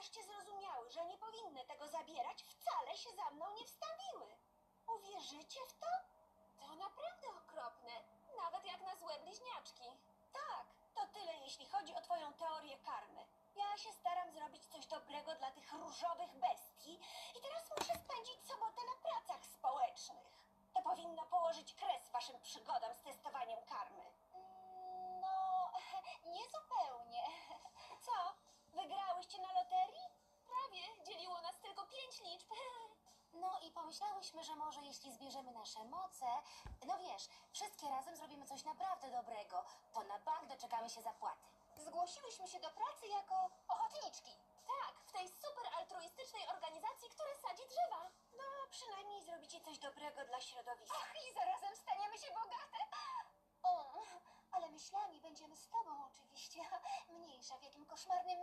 wreszcie zrozumiały, że nie powinny tego zabierać, wcale się za mną nie wstawiły. Uwierzycie w to? To naprawdę okropne. Nawet jak na złe bliźniaczki. Tak, to tyle jeśli chodzi o twoją teorię karmy. Ja się staram zrobić coś dobrego dla tych różowych bestii i teraz muszę spędzić sobotę na pracach społecznych. To powinno położyć kres waszym przygodom i pomyślałyśmy, że może jeśli zbierzemy nasze moce, no wiesz, wszystkie razem zrobimy coś naprawdę dobrego, to na bank doczekamy się zapłaty. Zgłosiłyśmy się do pracy jako ochotniczki. Tak, w tej super altruistycznej organizacji, która sadzi drzewa. No, przynajmniej zrobicie coś dobrego dla środowiska. Ach, i zarazem staniemy się bogate. O, ale myślami będziemy z tobą oczywiście. Mniejsza w jakim koszmarnym